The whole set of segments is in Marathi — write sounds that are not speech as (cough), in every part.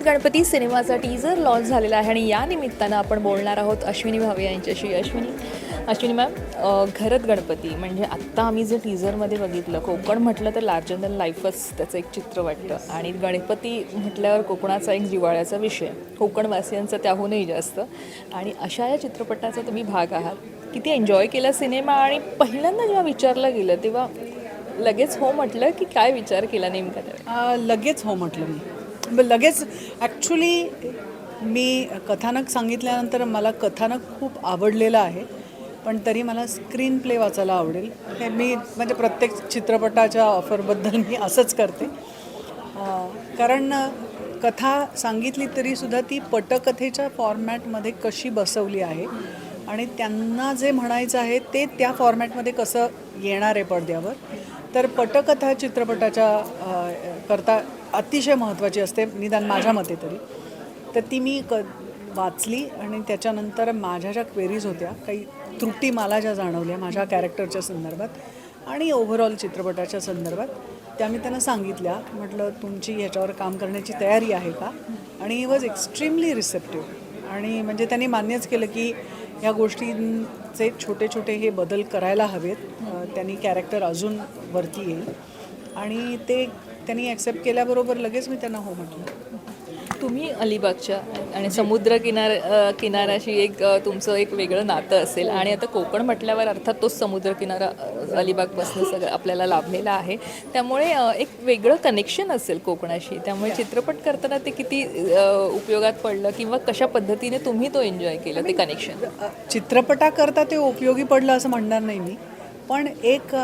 घरत गणपती सिनेमाचा टीजर लॉन्च झालेला आहे आणि या निमित्तानं आपण बोलणार आहोत अश्विनी भावे यांच्याशी. अश्विनी अश्विनी मॅम घरत गणपती म्हणजे आत्ता आम्ही जे टीजरमध्ये बघितलं कोकण म्हटलं तर लार्जर दॅन लाईफच त्याचं एक चित्र वाटतं. आणि गणपती म्हटल्यावर कोकणाचा एक जिव्हाळ्याचा विषय. कोकणवासियांचा त्याहूनही जास्त. आणि अशा या चित्रपटाचा तुम्ही भाग आहात. किती एन्जॉय केला सिनेमा आणि पहिल्यांदा जेव्हा विचारलं गेलं तेव्हा लगेच हो म्हटलं की काय विचार केला नेमका लगेच हो म्हटलं मी. लगेच ॲक्च्युली मी कथानक सांगितल्यानंतर मला कथानक खूप आवडलेलं आहे पण तरी मला स्क्रीन प्ले वाचायला आवडेल. हे मी म्हणजे प्रत्येक चित्रपटाच्या ऑफरबद्दल मी असंच करते. कारण कथा सांगितली तरीसुद्धा ती पटकथेच्या फॉर्मॅटमध्ये कशी बसवली आहे आणि त्यांना जे म्हणायचं आहे ते त्या फॉर्मॅटमध्ये कसं येणार आहे पडद्यावर तर पटकथा चित्रपटाच्या करता अतिशय महत्त्वाची असते निदान माझ्या मते तरी. तर ती मी क वाचली आणि त्याच्यानंतर माझ्या ज्या क्वेरीज होत्या. काही त्रुटी मला ज्या जाणवल्या माझ्या कॅरेक्टरच्या संदर्भात आणि ओव्हरऑल चित्रपटाच्या संदर्भात त्या मी त्यांना सांगितल्या. म्हटलं तुमची ह्याच्यावर काम करण्याची तयारी आहे का? आणि ही वॉज एक्स्ट्रीमली रिसेप्टिव्ह आणि म्हणजे त्यांनी मान्यच केलं की ह्या गोष्टींचे छोटे छोटे हे बदल करायला हवेत. त्यांनी कॅरेक्टर अजून वरती येईल. आणि ते त्यांनी ॲक्सेप्ट केल्याबरोबर लगेच मी त्यांना हो म्हटलं. तुम्ही अलिबागच्या आणि समुद्र किनार किनाऱ्याशी एक तुमचं एक वेगळं नातं असेल आणि आता कोकण म्हटल्यावर अर्थात तोच समुद्र किनारा अलिबागपासून सगळं आपल्याला लाभलेला आहे. त्यामुळे एक वेगळं कनेक्शन असेल कोकणाशी. त्यामुळे चित्रपट करताना ते किती उपयोगात पडलं किंवा कशा पद्धतीने तुम्ही तो एन्जॉय केलं ते कनेक्शन चित्रपटाकरता ते उपयोगी पडलं असं म्हणणार नाही मी. पण एक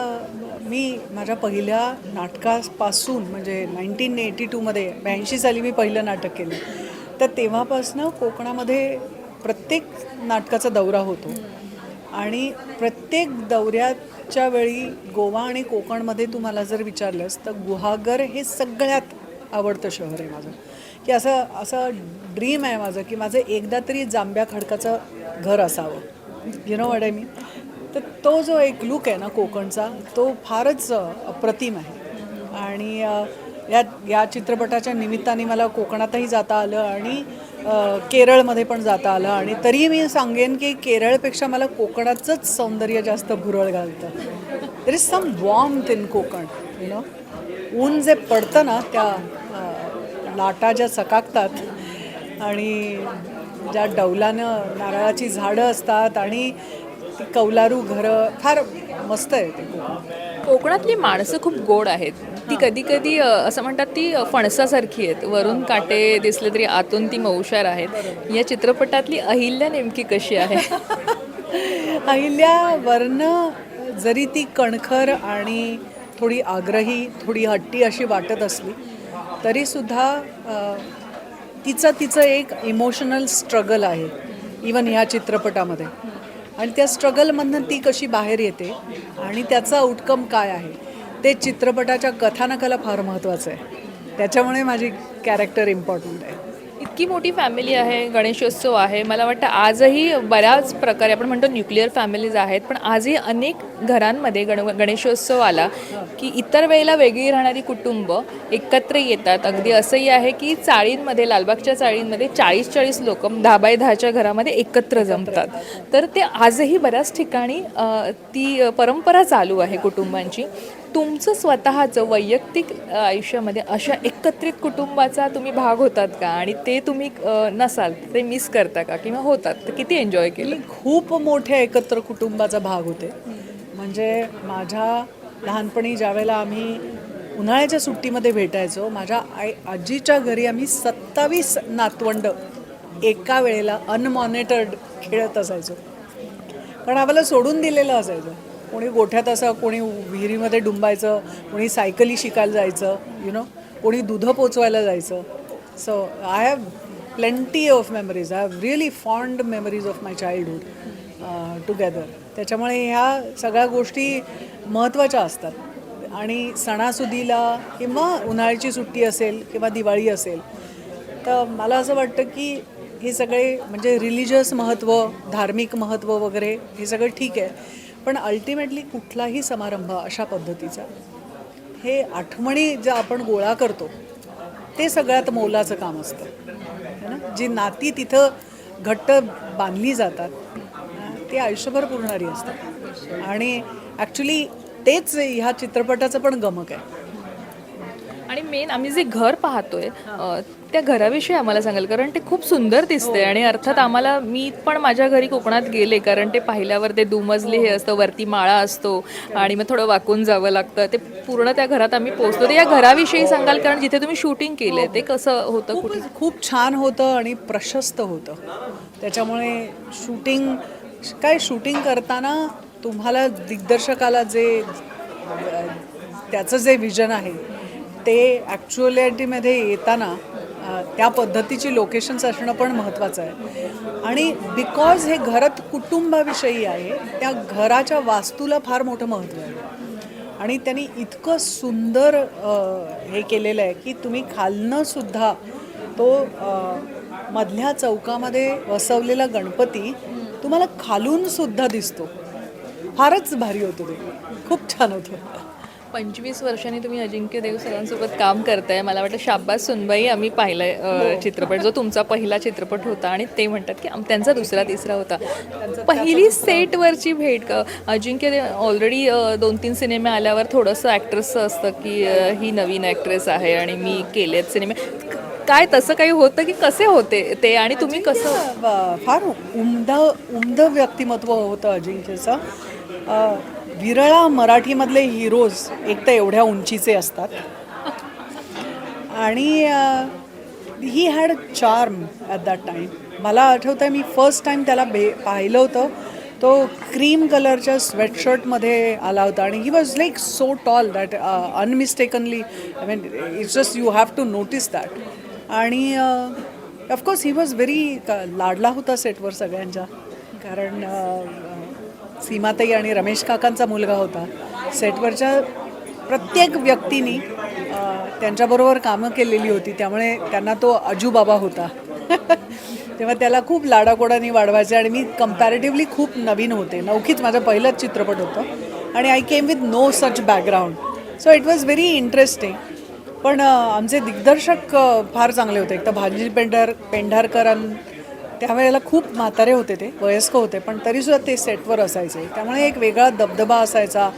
मी माझ्या पहिल्या नाटकापासून म्हणजे नाईन्टीन एटी टूमध्ये ब्याऐंशी साली मी पहिलं नाटक केलं. तर तेव्हापासनं कोकणामध्ये प्रत्येक नाटकाचा दौरा होतो. आणि प्रत्येक दौऱ्याच्या वेळी गोवा आणि कोकणमध्ये तू मला जर विचारलंस तर गुहागर हे सगळ्यात आवडतं शहर आहे माझं. की असं असं ड्रीम आहे माझं की माझं एकदा तरी जांभ्या खडकाचं घर असावं. यु नो वड आय मी तर तो जो एक लुक आहे ना कोकणचा तो फारच अप्रतिम आहे. आणि या या चित्रपटाच्या निमित्ताने मला कोकणातही जाता आलं आणि केरळमध्ये पण जाता आलं. आणि तरी मी सांगेन की केरळपेक्षा मला कोकणाचंच सौंदर्य जास्त भुरळ घालतं. There is some warm in Konkan you know ऊन जे पडतं ना त्या लाटा ज्या सकाकतात आणि ज्या डौलानं नारळाची झाडं असतात आणि ती कौलारू घरं फार मस्त आहे ते कोकण कोकणातली माणसं खूप गोड आहेत. ती कधी कधी असं म्हणतात ती फणसासारखी आहेत. वरून काटे दिसले तरी आतून ती मौशार आहेत. या चित्रपटातली अहिल्या नेमकी कशी आहे? (laughs) अहिल्या वर्ण जरी ती कणखर आणि थोडी आग्रही थोडी हट्टी अशी वाटत असली तरीसुद्धा तिचं तिचं एक इमोशनल स्ट्रगल आहे इवन ह्या चित्रपटामध्ये. आणि त्या स्ट्रगलमधनं ती कशी बाहेर येते आणि त्याचा आउटकम काय आहे ते चित्रपटाच्या कथानकाला फार महत्त्वाचं आहे. त्याच्यामुळे माझी कॅरेक्टर इम्पॉर्टंट आहे. इतकी मोठी फॅमिली आहे गणेशोत्सव आहे. मला वाटतं आजही बऱ्याच प्रकारे आपण म्हणतो न्यूक्लिअर फॅमिलीज आहेत पण आजही अनेक घरांमध्ये गण गणेशोत्सव आला की इतर वेळेला वेगळी राहणारी कुटुंब एकत्र येतात. अगदी असंही आहे की चाळींमध्ये लालबागच्या चाळींमध्ये चाळीस चाळीस लोक दहा बाय दहाच्या घरामध्ये एकत्र जमतात. तर ते आजही बऱ्याच ठिकाणी ती परंपरा चालू आहे कुटुंबांची. तुमचं स्वतःचं वैयक्तिक आयुष्यामध्ये अशा एकत्रित कुटुंबाचा तुम्ही भाग होतात का? आणि ते तुम्ही नसाल ते मिस करता का? किंवा होतात? तर किती एन्जॉय केलं? खूप मोठ्या एकत्र कुटुंबाचा भाग होते. म्हणजे माझ्या लहानपणी ज्यावेळेला आम्ही उन्हाळ्याच्या सुट्टीमध्ये भेटायचो माझ्या आई आजीच्या घरी आम्ही सत्तावीस नातवंड एका वेळेला अनमॉनिटर्ड खेळत असायचो. कारण आम्हाला सोडून दिलेलं असायचं. कोणी गोठ्यात असं कोणी विहिरीमध्ये डुंबायचं कोणी सायकली शिकायला जायचं यु नो कोणी दुधं पोचवायला जायचं. So I have plenty of memories I have really fond memories of my childhood together त्याच्यामुळे ह्या सगळ्या गोष्टी महत्त्वाच्या असतात. आणि सणासुदीला किंवा उन्हाळ्याची सुट्टी असेल किंवा दिवाळी असेल तर मला असं वाटतं की हे सगळे म्हणजे रिलिजियस महत्त्व धार्मिक महत्त्व वगैरे हे सगळं ठीक आहे. पण अल्टिमेटली कुठलाही समारंभ अशा पद्धतीचा. हे आठवणी ज्या आपण गोळा करतो ते सगळ्यात मोलाचं काम असतं. है ना? जी नाती तिथं घट्ट बांधली जातात ती आयुष्यभर पुरणारी असतात. आणि ॲक्च्युली तेच ह्या चित्रपटाचं पण गमक आहे. आणि मेन आम्ही जे घर पाहतोय त्या घराविषयी आम्हाला सांगाल कारण ते खूप सुंदर दिसते आणि अर्थात आम्हाला मी पण माझ्या घरी कोकणात गेले कारण ते पाहिल्यावर ते दुमजली हे असतं वरती माळा असतो आणि मग थोडं वाकून जावं लागतं. ते पूर्ण त्या घरात आम्ही पोहोचतो तर या घराविषयी सांगाल कारण जिथे तुम्ही शूटिंग केलंय ते कसं होतं कुठे? खूप छान होतं आणि प्रशस्त होतं. त्याच्यामुळे शूटिंग काय शूटिंग करताना तुम्हाला दिग्दर्शकाला जे त्याचं जे विजन आहे ते ॲक्च्युअलिटीमध्ये येताना त्या पद्धतीची लोकेशन्स असणं पण महत्त्वाचं आहे. आणि बिकॉज हे घरात कुटुंबाविषयी आहे त्या घराच्या वास्तूला फार मोठं महत्त्व आहे. आणि त्यांनी इतकं सुंदर हे केलेलं आहे की तुम्ही खालनंसुद्धा तो मधल्या चौकामध्ये वसवलेला गणपती तुम्हाला खालूनसुद्धा दिसतो. फारच भारी होतं ते. खूप छान होतं. पंचवीस वर्षांनी तुम्ही अजिंक्य देव सरांसोबत काम करताय. मला वाटतं शाब्बास सुनबाई आम्ही पाहिलाय अ, चित्रपट जो तुमचा पहिला चित्रपट होता आणि ते म्हणतात की त्यांचा दुसरा तिसरा होता. पहिली सेटवरची भेट क- अजिंक्य देव ऑलरेडी दोन तीन सिनेमे आल्यावर थोडंसं ॲक्ट्रेसचं असतं की ही नवीन ॲक्ट्रेस आहे आणि मी केलेत सिनेमे. काय तसं काही होतं की कसे होते ते आणि तुम्ही कसं? फार उमद उमद व्यक्तिमत्व होतं अजिंक्यचं. विरळा मराठीमधले हिरोज एक तर एवढ्या उंचीचे असतात. आणि he had charm at that time मला आठवतं आहे मी फर्स्ट टाईम त्याला बे पाहिलं होतं. तो क्रीम कलरच्या स्वेटशर्टमध्ये आला होता. आणि he was like so tall that unmistakenly I mean it's just you have to notice that आणि of course he was very लाडला होता सेटवर सगळ्यांच्या. कारण सीमाताई आणि रमेश काकांचा मुलगा होता. सेटवरच्या प्रत्येक व्यक्तीनी त्यांच्याबरोबर कामं केलेली होती. त्यामुळे त्यांना तो अजूबाबा होता. (laughs) तेव्हा त्याला खूप लाडाकोडानी वाढवायचे आणि मी कम्पॅरेटिव्हली खूप नवीन होते. नवखीच माझं पहिलंच चित्रपट होतं. आणि I came with no such background so it was very interesting पण आमचे दिग्दर्शक फार चांगले होते. एक तर भाजी पेंढार पेंढारकरां त्यावेळेला खूप म्हातारे होते ते वयस्क होते पण तरीसुद्धा ते सेटवर असायचे. त्यामुळे एक वेगळा दबदबा असायचा.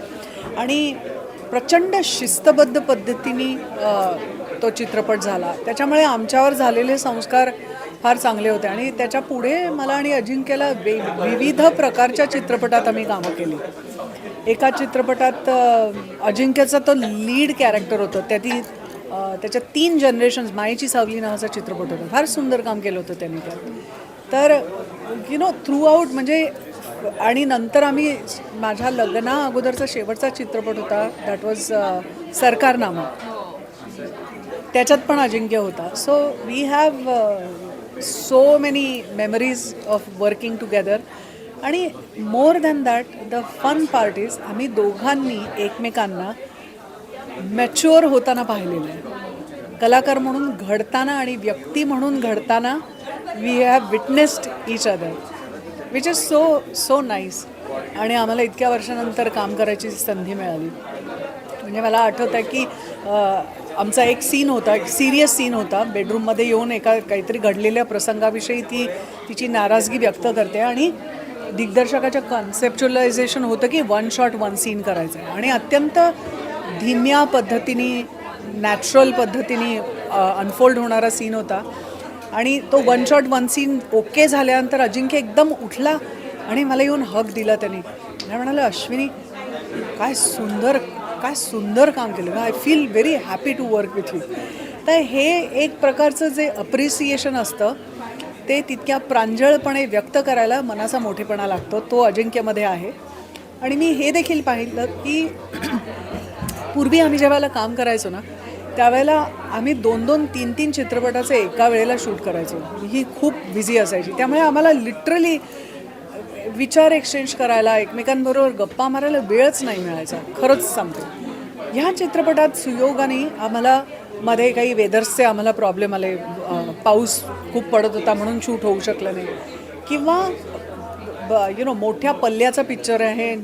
आणि प्रचंड शिस्तबद्ध पद्धतीने तो चित्रपट झाला. त्याच्यामुळे आमच्यावर झालेले संस्कार फार चांगले होते. आणि त्याच्या पुढे मला आणि अजिंक्यला वे विविध प्रकारच्या चित्रपटात आम्ही कामं केली. एका चित्रपटात अजिंक्यचा तो लीड कॅरेक्टर होतं. त्याती त्याच्या तीन जनरेशन्स मायेची सावली नावाचा चित्रपट होता. फार सुंदर काम केलं होतं त्यांनी त्यात. तर यु नो थ्रू आऊट म्हणजे आणि नंतर आम्ही माझ्या लग्ना अगोदरचा शेवटचा चित्रपट होता. That was uh, Sarkarnama. त्याच्यात पण अजिंक्य होता. So we have so many memories of working together आणि more than that the fun part is आम्ही दोघांनी एकमेकांना मॅच्युअर होताना पाहिलेलं आहे. कलाकार म्हणून घडताना आणि व्यक्ती म्हणून घडताना we have witnessed each other which is so so nice आणि आम्हाला इतक्या वर्षानंतर काम करायची संधी मिळाली. म्हणजे मला आठवतं आहे की आमचा एक सीन होता एक सिरियस सीन होता. बेडरूममध्ये येऊन एका काहीतरी घडलेल्या प्रसंगाविषयी ती तिची नाराजगी व्यक्त करते आणि दिग्दर्शकाच्या कन्सेप्च्युलायझेशन होतं की वन शॉट वन सीन करायचं आहे आणि अत्यंत धीम्या पद्धतीने नॅचरल पद्धतीने अनफोल्ड होणारा सीन होता. आणि तो one shot one scene okay झाल्यानंतर अजिंक्य एकदम उठला आणि मला येऊन हक दिला त्याने. मला म्हणाले अश्विनी काय सुंदर काय सुंदर काम केलं. I feel very happy to work with you तर हे एक प्रकारचं जे अप्रिसिएशन असतं ते तितक्या प्रांजळपणे व्यक्त करायला मनाचा मोठेपणा लागतो. तो अजिंक्यमध्ये आहे. आणि मी हे देखील पाहिलं की (clears throat) पूर्वी आम्ही जेव्हा काम करायचो ना त्यावेळेला आम्ही दोन दोन तीन तीन चित्रपटाचे एका वेळेला शूट करायचो. ही खूप बिझी असायची. त्यामुळे आम्हाला लिटरली विचार एक्सचेंज करायला एकमेकांबरोबर गप्पा मारायला वेळच नाही मिळायचा. खरंच सांगतो. ह्या चित्रपटात सुयोगाने आम्हाला मध्ये काही वेदर्सचे आम्हाला प्रॉब्लेम आले. पाऊस खूप पडत होता म्हणून शूट होऊ शकलं नाही. किंवा यु नो मोठ्या पल्ल्याचा पिक्चर आहे.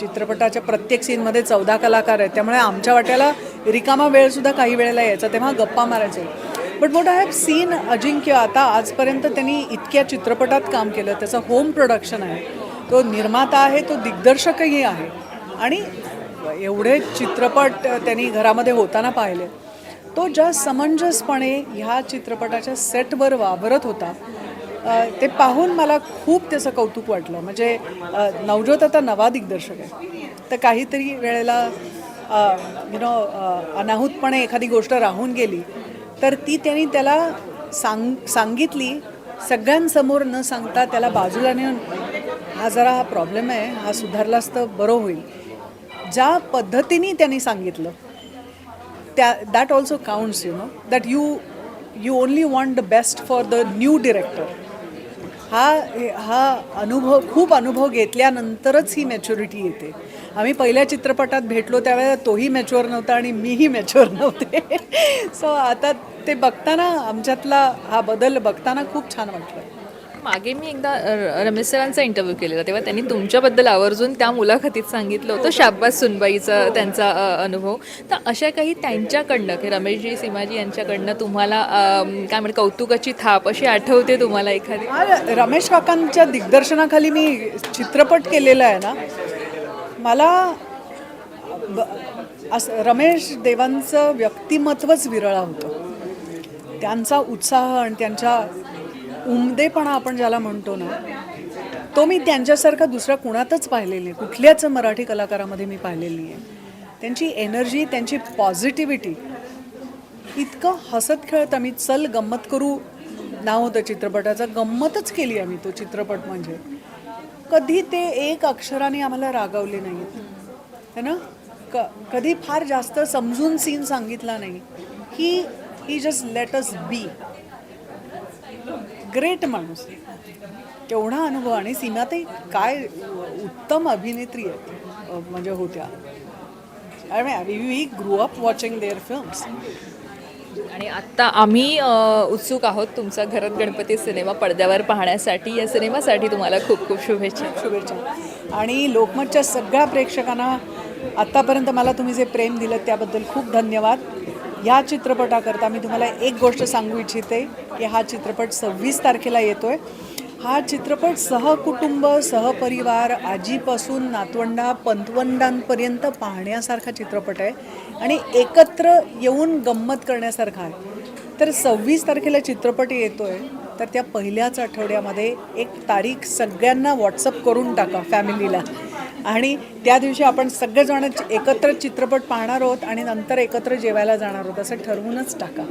चित्रपटाच्या प्रत्येक सीनमध्ये चौदा कलाकार आहेत. त्यामुळे आमच्या वाट्याला रिकामा वेळसुद्धा काही वेळेला यायचा तेव्हा गप्पा मारायचे. But what I have seen Ajinkya आता आजपर्यंत त्यांनी इतक्या चित्रपटात काम केलं त्याचं होम प्रोडक्शन आहे. तो निर्माता आहे तो दिग्दर्शकही आहे. आणि एवढे चित्रपट त्यांनी घरामध्ये होताना पाहिले. तो ज्या समंजसपणे ह्या चित्रपटाच्या सेटवर वावरत होता. ते पाहून मला खूप त्याचं कौतुक वाटलं. म्हणजे नवजोत आता नवा दिग्दर्शक आहे. तर काहीतरी वेळेला यु नो अनाहूतपणे एखादी गोष्ट राहून गेली तर ती त्यांनी त्याला सांग सांगितली. सगळ्यांसमोर न सांगता त्याला बाजूला नेऊन हा जरा हा प्रॉब्लेम आहे हा सुधारलाच तर बरं होईल. ज्या पद्धतीने त्यांनी सांगितलं त्या that also counts you know that you you only want the best for the new director हा हे- हा अनुभव खूप अनुभव घेतल्यानंतरच ही मॅच्युरिटी येते. आम्ही पहिल्या चित्रपटात भेटलो त्यावेळेला तोही मॅच्युअर नव्हता आणि मीही मॅच्युअर नव्हते. (laughs) सो आता ते बघताना आमच्यातला हा बदल बघताना खूप छान वाटलं. मागे मी एकदा रमेश सरांचा इंटरव्ह्यू केलेला तेव्हा त्यांनी तुमच्याबद्दल आवर्जून त्या मुलाखतीत सांगितलं होतं शाब्बास सुनबाईचा त्यांचा अ, अनुभव. तर अशा काही त्यांच्याकडनं की रमेशजी सीमाजी यांच्याकडनं तुम्हाला काय म्हणते कौतुकाची थाप अशी आठवते तुम्हाला एखादी? हा, रमेश काकांच्या दिग्दर्शनाखाली मी चित्रपट केलेला आहे ना मला ब- असं रमेश देवांचं व्यक्तिमत्वच विरळा होतं. त्यांचा उत्साह आणि त्यांच्या उमदेपणा आपण ज्याला म्हणतो ना तो मी त्यांच्यासारखा दुसऱ्या कुणातच पाहिलेली आहे कुठल्याच मराठी कलाकारामध्ये मी पाहिलेली आहे त्यांची एनर्जी त्यांची पॉझिटिव्हिटी इतकं हसत खेळत आम्ही चल गंमत करू नाव होतं चित्रपटाचं. गंमतच केली आम्ही तो चित्रपट म्हणजे. कधी ते एक अक्षराने आम्हाला रागावले नाहीत. है ना? क कधी फार जास्त समजून सीन सांगितला नाही. He he just let us be great माणूस. केवढा अनुभव. आणि सीमाताई काय उत्तम अभिनेत्री आहेत. म्हणजे होत्या. I mean we grow up watching their films आणि आत्ता आम्ही उत्सुक आहोत तुमचा घरात गणपती सिनेमा पडद्यावर पाहण्यासाठी. या सिनेमासाठी तुम्हाला खूप खूप शुभेच्छा. शुभेच्छा. आणि लोकमतच्या सगळ्या प्रेक्षकांना आत्तापर्यंत मला तुम्ही जे प्रेम दिलं त्याबद्दल खूप धन्यवाद. या चित्रपटाकरता मी तुम्हाला एक गोष्ट सांगू इच्छिते की हा चित्रपट सव्वीस तारखेला येतो आहे हा चित्रपट सहकुटुंब सहपरिवार आजीपासून नातवंडा पंतवंडांपर्यंत पाहण्यासारखा चित्रपट आहे आणि एकत्र येऊन गंमत करण्यासारखा आहे. तर सव्वीस तारखेला चित्रपट येतो आहे तर त्या पहिल्याच आठवड्यामध्ये एक तारीख सगळ्यांना व्हॉट्सअप करून टाका फॅमिलीला. आणि त्या दिवशी आपण सगळेजण एकत्र चित्रपट पाहणार आहोत आणि नंतर एकत्र जेवायला जाणार आहोत असं ठरवूनच टाका.